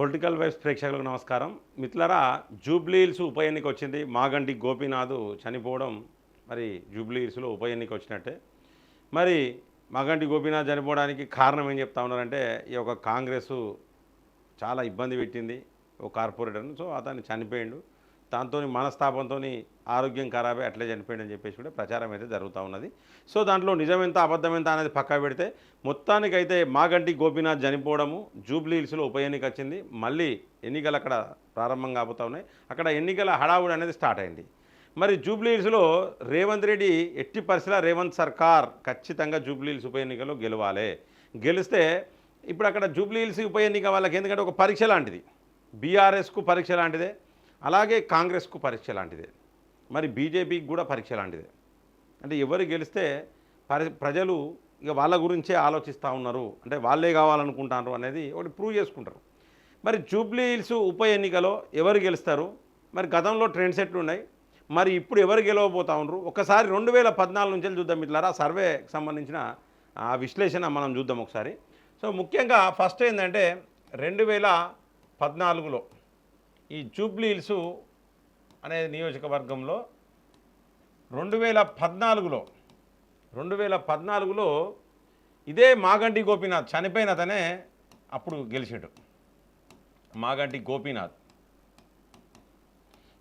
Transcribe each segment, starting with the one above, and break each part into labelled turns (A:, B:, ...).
A: Political vibes ప్రేక్షకులకు నమస్కారం. మిత్రులరా జూబ్లీహిల్స్ ఉప ఎన్నిక వచ్చింది. మాగంటి గోపీనాథ్ చనిపోవడం మరి జూబ్లీహిల్స్లో ఉప ఎన్నిక వచ్చినట్టే. మరి మాగంటి గోపీనాథ్ చనిపోవడానికి కారణం ఏం చెప్తా ఉన్నారంటే ఈ యొక్క కాంగ్రెస్ చాలా ఇబ్బంది పెట్టింది. ఒక కార్పొరేటర్ని. సో అతన్ని చనిపోయిండు. దాంతో మనస్తాపంతో ఆరోగ్యం ఖరాబే అట్లే చనిపోయిందని చెప్పేసి కూడా ప్రచారం అయితే జరుగుతూ ఉన్నది. సో దాంట్లో నిజమెంత అబద్ధమెంత అనేది పక్కా పెడితే మొత్తానికైతే మాగంటి గోపీనాథ్ చనిపోవడము జూబ్లీ హిల్స్లో ఉప ఎన్నిక వచ్చింది. మళ్ళీ ఎన్నికలు అక్కడ ప్రారంభం కాబోతూ ఉన్నాయి. అక్కడ ఎన్నికల హడావుడి అనేది స్టార్ట్ అయింది. మరి జూబ్లీ హిల్స్లో రేవంత్ రెడ్డి ఎట్టి పరిస్థితుల్లో రేవంత్ సర్కార్ ఖచ్చితంగా జూబ్లీ హిల్స్ ఉప ఎన్నికలో గెలవాలి. గెలిస్తే ఇప్పుడు అక్కడ జూబ్లీ హిల్స్ ఉప ఎన్నిక వాళ్ళకి ఎందుకంటే ఒక పరీక్ష లాంటిది. బీఆర్ఎస్కు పరీక్ష లాంటిదే. అలాగే కాంగ్రెస్కు పరీక్ష లాంటిదే. మరి బీజేపీకి కూడా పరీక్ష లాంటిదే. అంటే ఎవరు గెలిస్తే ప్రజలు ఇక వాళ్ళ గురించే ఆలోచిస్తూ ఉన్నారు. అంటే వాళ్ళే కావాలనుకుంటారు అనేది ఒకటి ప్రూవ్ చేసుకుంటారు. మరి జూబ్లీ హిల్స్ ఉప ఎన్నికలో ఎవరు గెలుస్తారు? మరి గతంలో ట్రెండ్ సెట్లు ఉన్నాయి. మరి ఇప్పుడు ఎవరు గెలవబోతా ఉన్నారు? ఒకసారి రెండు వేల పద్నాలుగు నుంచి చూద్దాం ఇట్లారా సర్వేకి సంబంధించిన ఆ విశ్లేషణ మనం చూద్దాం ఒకసారి. సో ముఖ్యంగా ఫస్ట్ ఏంటంటే రెండు వేల పద్నాలుగులో ఈ జూబ్లీ హిల్స్ అనే నియోజకవర్గంలో రెండు వేల పద్నాలుగులో రెండు వేల పద్నాలుగులో ఇదే మాగంటి గోపీనాథ్ చనిపోయిన అతనే అప్పుడు గెలిచాడు. మాగంటి గోపీనాథ్.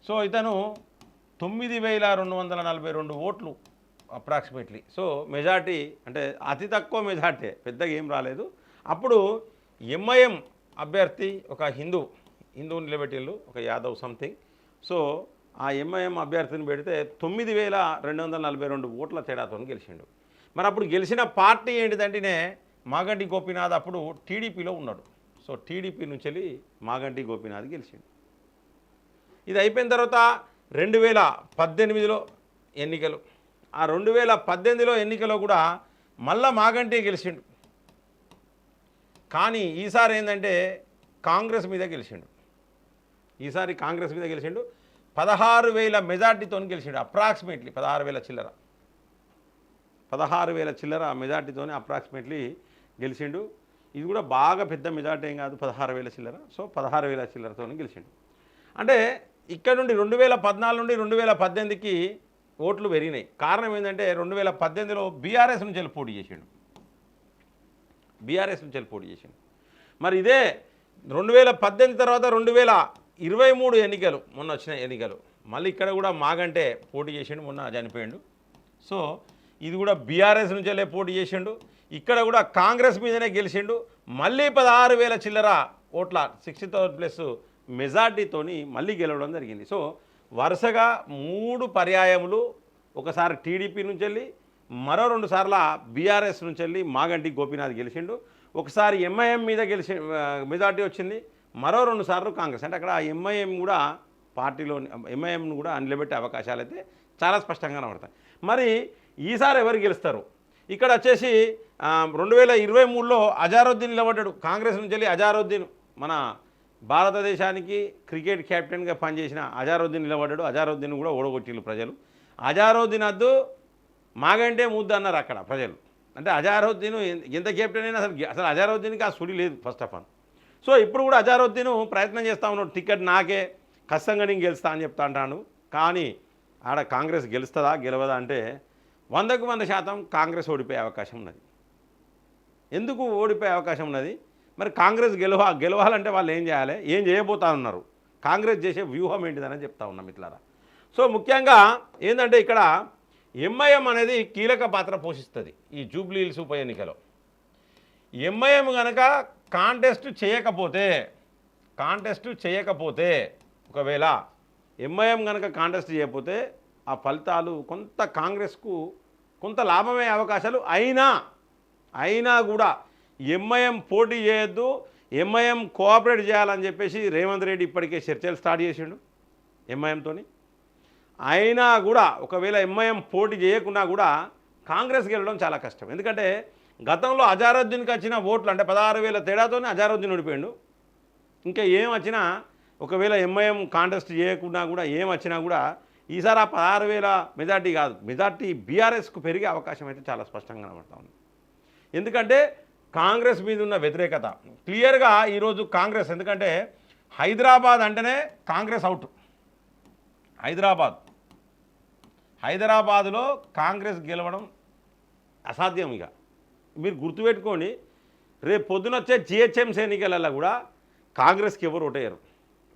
A: సో ఇతను తొమ్మిది వేల రెండు వందల నలభై రెండు ఓట్లు అప్రాక్సిమేట్లీ. సో మెజార్టీ అంటే అతి తక్కువ మెజార్టీ పెద్దగా ఏం రాలేదు. అప్పుడు ఎంఐఎం అభ్యర్థి ఒక హిందూ హిందూ నిలబెట్టిళ్ళు ఒక యాదవ్ సంథింగ్ సో ఆ ఎంఐఎం అభ్యర్థిని పెడితే తొమ్మిది వేల రెండు వందల నలభై రెండు ఓట్ల తేడాతో గెలిచిండు. మరి అప్పుడు గెలిచిన పార్టీ ఏంటిదంటేనే మాగంటి గోపీనాథ్ అప్పుడు టీడీపీలో ఉన్నాడు. సో టీడీపీ నుంచి వెళ్ళి మాగంటి గోపీనాథ్ గెలిచిండు. ఇది అయిపోయిన తర్వాత రెండు వేల పద్దెనిమిదిలో ఎన్నికలు. ఆ రెండు వేల పద్దెనిమిదిలో ఎన్నికలో కూడా మళ్ళా మాగంటే గెలిచిండు. కానీ ఈసారి ఏంటంటే కాంగ్రెస్ మీద గెలిచిండు. ఈసారి కాంగ్రెస్ మీద గెలిచిండు. పదహారు వేల మెజార్టీతో గెలిచిండు అప్రాక్సిమేట్లీ పదహారు వేల చిల్లర. పదహారు వేల చిల్లర మెజార్టీతోనే అప్రాక్సిమేట్లీ గెలిచిండు. ఇది కూడా బాగా పెద్ద మెజార్టీ ఏం కాదు పదహారు వేల చిల్లర. సో పదహారు వేల చిల్లరతో గెలిచిండు. అంటే ఇక్కడ నుండి రెండు వేల పద్నాలుగు నుండి రెండు వేల పద్దెనిమిదికి ఓట్లు పెరిగినాయి. కారణం ఏంటంటే రెండు వేల పద్దెనిమిదిలో బీఆర్ఎస్ నుంచి వెళ్ళి పోటీ చేసిండు. బీఆర్ఎస్ నుంచి వెళ్ళి పోటీ చేసిండు. మరి ఇదే రెండు వేల పద్దెనిమిది తర్వాత రెండు వేల ఇరవై మూడు ఎన్నికలు మొన్న వచ్చిన ఎన్నికలు. మళ్ళీ ఇక్కడ కూడా మాగంటే పోటీ చేసిండు మొన్న చనిపోయిండు. సో ఇది కూడా బీఆర్ఎస్ నుంచి వెళ్ళే పోటీ చేసిండు. ఇక్కడ కూడా కాంగ్రెస్ మీదనే గెలిచిండు మళ్ళీ పదహారు వేల చిల్లర ఓట్ల సిక్స్టీ థౌసండ్ ప్లస్ మెజార్టీతోని మళ్ళీ గెలవడం జరిగింది. సో వరుసగా మూడు పర్యాయములు ఒకసారి టీడీపీ నుంచి వెళ్ళి మరో రెండు సార్ల బీఆర్ఎస్ నుంచి వెళ్ళి మాగంటి గోపీనాథ్ గెలిచిండు ఒకసారి ఎంఐఎం మీద గెలిచి మెజార్టీ వచ్చింది. మరో రెండు సార్లు కాంగ్రెస్. అంటే అక్కడ ఎంఐఎం కూడా పార్టీలో ఎంఐఎంను కూడా నిలబెట్టే అవకాశాలు అయితే చాలా స్పష్టంగా కనబడతాయి. మరి ఈసారి ఎవరు గెలుస్తారు? ఇక్కడ వచ్చేసి రెండు వేల ఇరవై మూడులో అజారుద్దీన్ నిలబడ్డాడు. కాంగ్రెస్ నుంచి వెళ్ళి అజారుద్దీన్ మన భారతదేశానికి క్రికెట్ కెప్టెన్గా పనిచేసిన అజారుద్దీన్ నిలబడ్డాడు. అజారుద్దీన్ కూడా ఓడగొట్టిళ్ళు ప్రజలు. అజారుద్దీన్ వద్దు మాగంటే ముద్దు అన్నారు అక్కడ ప్రజలు. అంటే అజారుద్దీన్ ఎంత- ఎంత కెప్టెన్ అయినా అసలు అసలు అజారుద్దీన్కి ఆ సుడి లేదు ఫస్ట్ ఆఫ్ ఆల్ సో ఇప్పుడు కూడా అజారుద్దీన్ ప్రయత్నం చేస్తా ఉన్నాడు. టికెట్ నాకే ఖచ్చితంగా నేను గెలుస్తా అని చెప్తా అంటాను కానీ ఆడ కాంగ్రెస్ గెలుస్తుందా గెలవదా అంటే వందకు వంద శాతం కాంగ్రెస్ ఓడిపోయే అవకాశం ఉన్నది. ఎందుకు ఓడిపోయే అవకాశం ఉన్నది? మరి కాంగ్రెస్ గెలవ గెలవాలంటే వాళ్ళు ఏం చేయాలి? ఏం చేయబోతా ఉన్నారు? కాంగ్రెస్ చేసే వ్యూహం ఏంటిదని చెప్తా ఉన్నాం ఇట్లారా సో ముఖ్యంగా ఏంటంటే ఇక్కడ ఎంఐఎం అనేది కీలక పాత్ర పోషిస్తుంది ఈ జూబ్లీ హిల్స్ ఉప ఎన్నికలో. ఎంఐఎం కనుక కాంటెస్ట్ చేయకపోతే కాంటెస్ట్ చేయకపోతే ఒకవేళ ఎంఐఎం కనుక కాంటెస్ట్ చేయకపోతే ఆ ఫలితాలు కొంత కాంగ్రెస్కు కొంత లాభమయ్యే అవకాశాలు అయినా అయినా కూడా ఎంఐఎం పోటీ చేయొద్దు ఎంఐఎం కోఆపరేట్ చేయాలని చెప్పేసి రేవంత్ రెడ్డి ఇప్పటికే చర్చలు స్టార్ట్ చేసిండు ఎంఐఎంతోని. అయినా కూడా ఒకవేళ ఎంఐఎం పోటీ చేయకున్నా కూడా కాంగ్రెస్ గెలవడం చాలా కష్టం. ఎందుకంటే గతంలో అజారుద్దీన్కి వచ్చిన ఓట్లు అంటే పదహారు వేల తేడాతోనే అజారుద్దీన్ ఓడిపోయాడు. ఇంకా ఏం వచ్చినా ఒకవేళ ఎంఐఎం కాంటెస్ట్ చేయకుండా కూడా ఏం వచ్చినా కూడా ఈసారి ఆ పదహారు వేల మెజార్టీ కాదు. మెజార్టీ బీఆర్ఎస్కు పెరిగే అవకాశం అయితే చాలా స్పష్టంగా కనబడతా ఉంది. ఎందుకంటే కాంగ్రెస్ మీద ఉన్న వ్యతిరేకత. క్లియర్గా ఈరోజు కాంగ్రెస్ ఎందుకంటే హైదరాబాద్ అంటేనే కాంగ్రెస్ అవుట్. హైదరాబాద్. హైదరాబాదులో కాంగ్రెస్ గెలవడం అసాధ్యం ఇక. మీరు గుర్తుపెట్టుకోండి రేపు పొద్దున వచ్చే జిహెచ్ఎంసీ ఎన్నికలలో కూడా కాంగ్రెస్కి ఎవరు ఓటేయరు.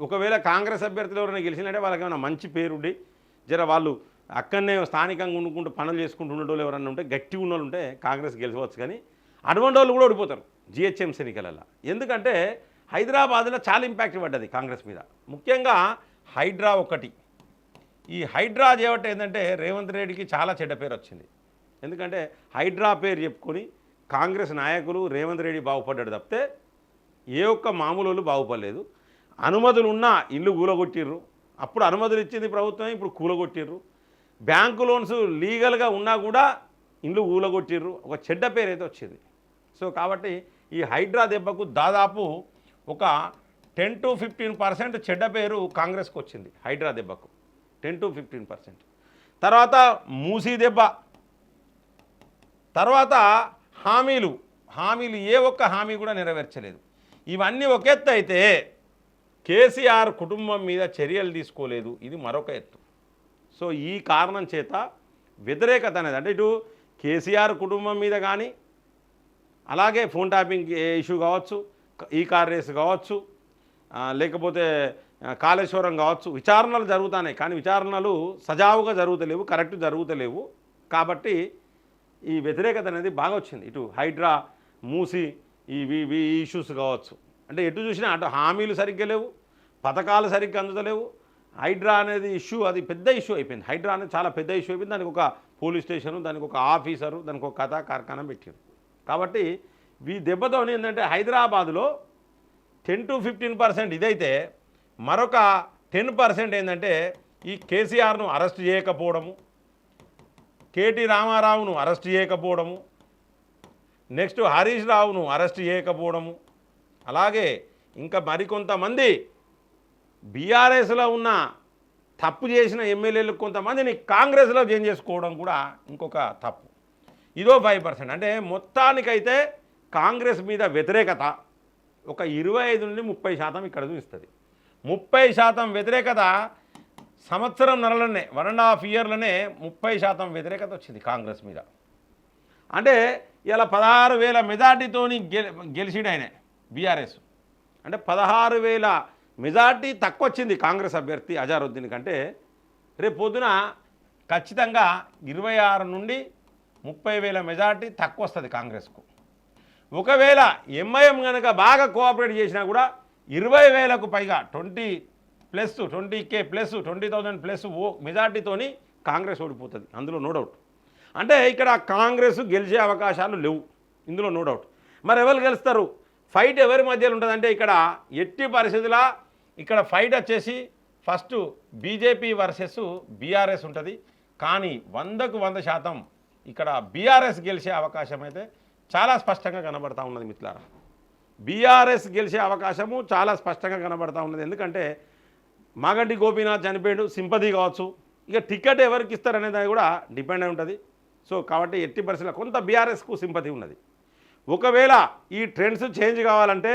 A: ఒకవేళ కాంగ్రెస్ అభ్యర్థులు ఎవరైనా గెలిచినట్టే వాళ్ళకి ఏమైనా మంచి పేరుండి జర వాళ్ళు అక్కడనే స్థానికంగా ఉండుకుంటూ పనులు చేసుకుంటూ ఉండేవాళ్ళు ఎవరైనా ఉంటే గట్టి ఉన్న వాళ్ళు ఉంటే కాంగ్రెస్ గెలిచవచ్చు కానీ అటువంటి వాళ్ళు కూడా ఓడిపోతారు జిహెచ్ఎంసీ ఎన్నికలలో. ఎందుకంటే హైదరాబాద్లో చాలా ఇంపాక్ట్ పడ్డది కాంగ్రెస్ మీద. ముఖ్యంగా హైడ్రా ఒకటి. ఈ హైడ్రా చేయబట్టి ఏంటంటే రేవంత్ రెడ్డికి చాలా చెడ్డ పేరు వచ్చింది. ఎందుకంటే హైడ్రా పేరు చెప్పుకొని కాంగ్రెస్ నాయకులు రేవంత్ రెడ్డి బాగుపడ్డాడు తప్పితే ఏ ఒక్క మామూలు వాళ్ళు బాగుపడలేదు. అనుమతులు ఉన్నా ఇల్లు కూలగొట్టిర్రు. అప్పుడు అనుమతులు ఇచ్చింది ప్రభుత్వం ఇప్పుడు కూలగొట్టిర్రు. బ్యాంకు లోన్స్ లీగల్గా ఉన్నా కూడా ఇల్లు కూలగొట్టిర్రు. ఒక చెడ్డ పేరు అయితే వచ్చింది. సో కాబట్టి ఈ హైడ్రా దెబ్బకు దాదాపు ఒక టెన్ టు ఫిఫ్టీన్ పర్సెంట్ చెడ్డ పేరు కాంగ్రెస్కి వచ్చింది హైడ్రా దెబ్బకు. Ten to fifteen percent. తర్వాత మూసీ దెబ్బ. తర్వాత హామీలు హామీలు ఏ ఒక్క హామీ కూడా నెరవేర్చలేదు. ఇవన్నీ ఒక ఎత్తు అయితే కేసీఆర్ కుటుంబం మీద చర్యలు తీసుకోలేదు. ఇది మరొక ఎత్తు. సో ఈ కారణం చేత వ్యతిరేకత అనేది అంటే ఇటు కేసీఆర్ కుటుంబం మీద కానీ అలాగే ఫోన్ ట్యాపింగ్ ఇష్యూ కావచ్చు ఈ కార్ రేస్ కావచ్చు లేకపోతే కాళేశ్వరం కావచ్చు విచారణలు జరుగుతున్నాయి కానీ విచారణలు సజావుగా జరుగుతలేవు కరెక్ట్ జరుగుతలేవు. కాబట్టి ఈ వ్యతిరేకత అనేది బాగా వచ్చింది. ఇటు హైడ్రా మూసి ఈ ఇవి ఇష్యూస్ కావచ్చు. అంటే ఎటు చూసినా అటు హామీలు సరిగ్గా లేవు పథకాలు సరిగ్గా అందుతలేవు. హైడ్రా అనేది ఇష్యూ అది పెద్ద ఇష్యూ అయిపోయింది. హైడ్రా అనేది చాలా పెద్ద ఇష్యూ అయిపోయింది. దానికి ఒక పోలీస్ స్టేషను దానికి ఒక ఆఫీసరు దానికి ఒక కథ కార్ఖానం పెట్టారు కాబట్టి ఈ దెబ్బతో ఏంటంటే హైదరాబాదులో టెన్ టు ఫిఫ్టీన్ పర్సెంట్ ఇదైతే మరొక టెన్ పర్సెంట్ ఏంటంటే ఈ కేసీఆర్ను అరెస్ట్ చేయకపోవడము కేటీ రామారావును అరెస్ట్ చేయకపోవడము. నెక్స్ట్ హరీష్ రావును అరెస్ట్ చేయకపోవడము. అలాగే ఇంకా మరికొంతమంది బీఆర్ఎస్లో ఉన్న తప్పు చేసిన ఎమ్మెల్యేలు కొంతమందిని కాంగ్రెస్లో చేంజ్ చేసుకోవడం కూడా ఇంకొక తప్పు. ఇదో ఫైవ్ పర్సెంట్. అంటే మొత్తానికైతే కాంగ్రెస్ మీద వ్యతిరేకత ఒక ఇరవై ఐదు నుండి ముప్పై శాతం ఇక్కడ చూపిస్తుంది. ముప్పై శాతం వ్యతిరేకత సంవత్సరం నెలలోనే వన్ అండ్ హాఫ్ ఇయర్లోనే ముప్పై శాతం వ్యతిరేకత వచ్చింది కాంగ్రెస్ మీద. అంటే ఇలా పదహారు వేల మెజార్టీతోని గెలి గెలిచిండు ఆయన బీఆర్ఎస్. అంటే పదహారు వేల మెజార్టీ తక్కువ వచ్చింది కాంగ్రెస్ అభ్యర్థి అజారుద్దీన్ కంటే. రేపు పొద్దున ఖచ్చితంగా ఇరవై ఆరు నుండి ముప్పై వేల మెజార్టీ తక్కువ వస్తుంది కాంగ్రెస్కు. ఒకవేళ ఎంఐఎం కనుక బాగా కోఆపరేట్ చేసినా కూడా ఇరవై వేలకు పైగా twenty plus twenty K plus twenty thousand plus ఓ మెజార్టీతోని కాంగ్రెస్ ఓడిపోతుంది. అందులో నో డౌట్. అంటే ఇక్కడ కాంగ్రెస్ గెలిచే అవకాశాలు లేవు. ఇందులో నో డౌట్. మరి ఎవరు గెలుస్తారు? ఫైట్ ఎవరి మధ్యలో ఉంటుందంటే ఇక్కడ ఎట్టి పరిస్థితుల ఇక్కడ ఫైట్ వచ్చేసి ఫస్ట్ బీజేపీ వర్సెస్ బీఆర్ఎస్ ఉంటుంది. కానీ వందకు వంద శాతం ఇక్కడ బీఆర్ఎస్ గెలిచే అవకాశం అయితే చాలా స్పష్టంగా కనబడతా ఉన్నది మిత్రులారా. బీఆర్ఎస్ గెలిచే అవకాశము చాలా స్పష్టంగా కనబడతా ఉన్నది. ఎందుకంటే మాగంటి గోపీనాథ్ చనిపోయాడు సింపతి కావచ్చు. ఇక టికెట్ ఎవరికి ఇస్తారనే దాని కూడా డిపెండ్ అయి ఉంటుంది. సో కాబట్టి ఎట్టి పరిస్థితుల్లో కొంత బీఆర్ఎస్కు సింపతి ఉన్నది. ఒకవేళ ఈ ట్రెండ్స్ చేంజ్ కావాలంటే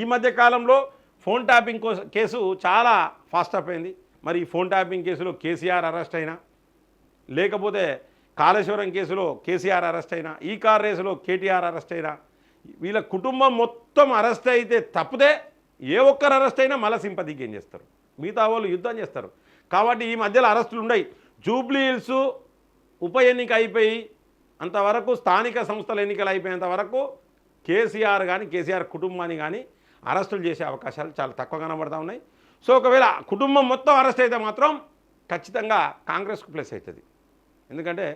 A: ఈ మధ్య కాలంలో ఫోన్ ట్యాపింగ్ కేసు చాలా ఫాస్ట్ అయిపోయింది. అయింది మరి ఈ ఫోన్ ట్యాపింగ్ కేసులో కేసీఆర్ అరెస్ట్ అయినా లేకపోతే కాళేశ్వరం కేసులో కేసీఆర్ అరెస్ట్ అయినా ఈ కార్ రేసులో కేటీఆర్ అరెస్ట్ అయినా వీళ్ళ కుటుంబం మొత్తం అరెస్ట్ అయితే తప్పితే ఏ ఒక్కరు అరెస్ట్ అయినా మళ్ళీ సింపతి గేమ్ చేస్తారు? మిగతా వాళ్ళు యుద్ధం చేస్తారు. కాబట్టి ఈ మధ్యలో అరెస్టులు ఉన్నాయి జూబ్లీ హిల్స్ ఉప ఎన్నిక అయిపోయి అంతవరకు స్థానిక సంస్థల ఎన్నికలు అయిపోయేంత వరకు కేసీఆర్ కానీ కేసీఆర్ కుటుంబాన్ని కానీ అరెస్టులు చేసే అవకాశాలు చాలా తక్కువ కనబడతా ఉన్నాయి. సో ఒకవేళ కుటుంబం మొత్తం అరెస్ట్ అయితే మాత్రం ఖచ్చితంగా కాంగ్రెస్కు ప్లస్ అవుతుంది. ఎందుకంటే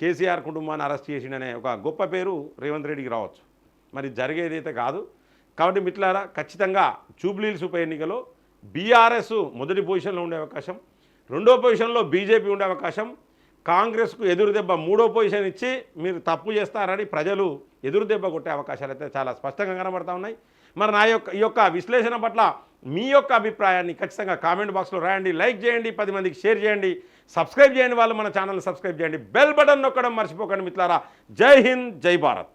A: కేసీఆర్ కుటుంబాన్ని అరెస్ట్ చేసిండనే ఒక గొప్ప పేరు రేవంత్ రెడ్డికి రావచ్చు. మరి జరిగేది అయితే కాదు. కాబట్టి మిట్లారా ఖచ్చితంగా జూబ్లీహిల్స్ ఉప ఎన్నికలో బీఆర్ఎస్ మొదటి పొజిషన్లో ఉండే అవకాశం రెండో పొజిషన్లో బీజేపీ ఉండే అవకాశం కాంగ్రెస్కు ఎదురు దెబ్బ మూడో పొజిషన్ ఇచ్చి మీరు తప్పు చేస్తారని ప్రజలు ఎదురు దెబ్బ కొట్టే అవకాశాలు అయితే చాలా స్పష్టంగా కనబడతా ఉన్నాయి. మరి నా యొక్క ఈ యొక్క విశ్లేషణ పట్ల మీ యొక్క అభిప్రాయాన్ని ఖచ్చితంగా కామెంట్ బాక్స్లో రాయండి లైక్ చేయండి పది మందికి షేర్ చేయండి సబ్స్క్రైబ్ చేయండి వాళ్ళు మన ఛానల్ సబ్స్క్రైబ్ చేయండి బెల్ బటన్ నొక్కడం మర్చిపోకండి మిత్రులారా. జై హింద్ జై భారత్.